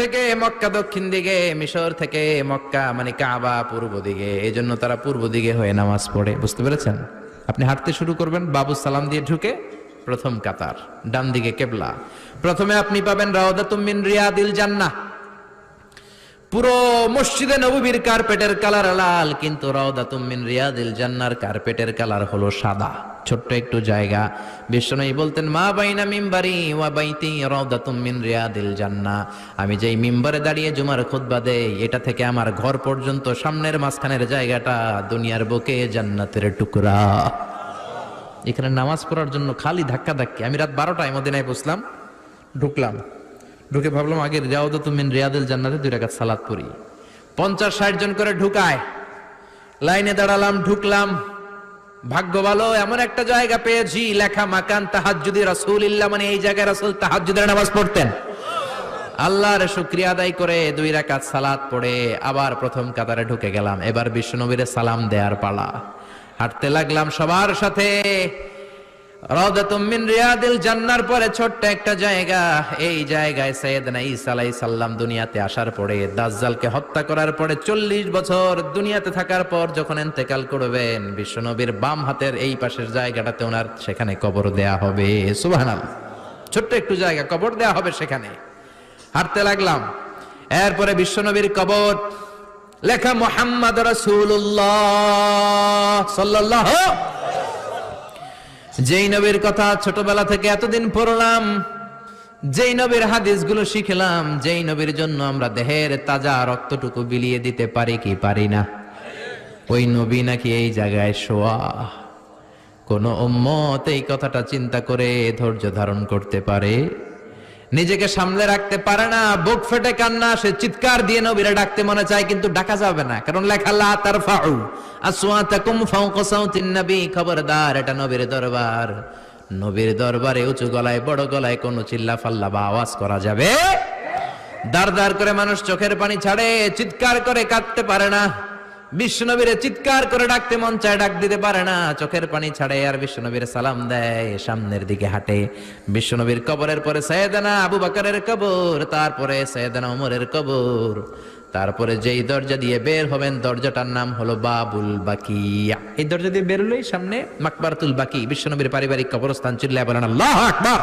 থেকে মক্কা দক্ষিণ দিকে, মিশর থেকে মক্কা মানে কাবা পূর্ব দিকে। এই জন্য তারা পূর্ব দিকে হয়ে নামাজ পড়ে। বুঝতে পেরেছেন? আপনি হাঁটতে শুরু করবেন, বাবু সালাম দিয়ে ঢুকে প্রথম কাতার, ডান দিকে কেবলা। প্রথমে আপনি পাবেন রাওদাতুম রিয়া দিল জান্নাহ। পুরো মসজিদে নববীর কার্পেটের কালার লাল, কিন্তু রওদাতুম মিন রিয়াদিল জান্নার কার্পেটের কালার হলো সাদা। ছোট্ট একটু জায়গা। বিশ্বনবী বলতেন, মা বাইনা মিম্বারি ওয়া বাইতি রওদাতুম মিন রিয়াদিল জান্না। আমি যেই মিম্বারে দাঁড়িয়ে জুমার খুতবা দেই, এটা থেকে আমার ঘর পর্যন্ত সামনের মাঝখানের জায়গাটা দুনিয়ার বুকে জান্নাতের টুকরা। এখানে নামাজ পড়ার জন্য খালি ধাক্কা ধাক্কি আমি রাত বারোটায় মদিনায় বসলাম, ঢুকলাম। ঢুকে ভাবলাম, আগে রিয়াউদ তুমিন রিয়াদুল জান্নাতে, দুই রাকাত সালাত পড়ি। পঞ্চাশ, ষাট জন করে ঢুকায়। লাইনে দাঁড়ালাম, ঢুকলাম। ভাগ্য ভালো, এমন একটা জায়গা পেয়েছি, লেখা মাকান তাহাজ্জুদি রাসূলিল্লাহ মানে এই জায়গায় রাসূল তাহাজ্জুদের নামাজ পড়তেন। আল্লাহর শুক্রিয়া আদায় করে দুই রাকাত সালাত পড়ে, আবার প্রথম কাতারে ঢুকে গেলাম। এবার বিশ্বনবীর সালাম দেয়ার পালা। হাঁটতে লাগলাম সবার সাথে। জান্নার পরে ছোট্ট একটা জায়গা। এই জায়গায় দুনিয়াতে আসার পরে, দাজ্জালকে হত্যা করার পরে 40 বছর দুনিয়াতে থাকার পর যখন করবেন, বিশ্বনবীর বাম হাতের এই পাশের জায়গাটাতে ওনার সেখানে কবর দেয়া হবে। সুবহানাল্লাহ। ছোট্ট একটু জায়গা, কবর দেয়া হবে সেখানে। হাঁটতে লাগলাম। এরপরে বিশ্বনবীর কবর, লেখা মোহাম্মদ রাসূলুল্লাহ সাল্লাল্লাহু যেই নবীর কথা ছোটবেলা থেকে এতদিন পড়লাম, যেই নবীর হাদিসগুলো শিখলাম, যেই নবীর জন্য আমরা দেহের তাজা রক্তটুকু বিলিয়ে দিতে পারি কি পারি না? ওই নবী নাকি এই জায়গায় শোয়া। কোন উম্মত এই কথাটা চিন্তা করে ধৈর্য ধারণ করতে পারে? নিজেকে সামলে রাখতে পারে না, বুক ফেটে কান্না, সে চিৎকার দিয়ে নবীরা ডাকতে মনে চায়, কিন্তু ডাকা যাবে না। কারণ লেখা, লা তারফাউ আসওয়াতাকুম ফাওকা সাউতিন নবী খবরদার, এটা নবীর দরবার। নবীর দরবারে উঁচু গলায়, বড় গলায় কোনো চিল্লা ফাল্লা বা আওয়াজ করা যাবে? দাঁড় দাঁড় করে মানুষ চোখের পানি ছাড়ে, চিৎকার করে কাঁদতে পারে না। বিশ্বনবীরে চিৎকার করে ডাকতে মন চায়, ডাক দিতে পারে না। চোখের পানি ছাড়ে আর বিশ্বনবীর সালাম দেয় সামনের দিকে হাঁটে। বিশ্বনবীর কবরের পরে সৈয়দানা আবু বাকরের কবর, তারপরে সৈয়দানা উমরের কবর। তারপরে যেই দরজা দিয়ে বের হবেন, দরজাটার নাম হলো বাবুল বাকিয়া। এই দরজা দিয়ে বেরোলেই সামনে মাকবারতুল বাকি বিশ্বনবীর পারিবারিক কবরস্থান চিল্লায় বলেন, আল্লাহ আকবার!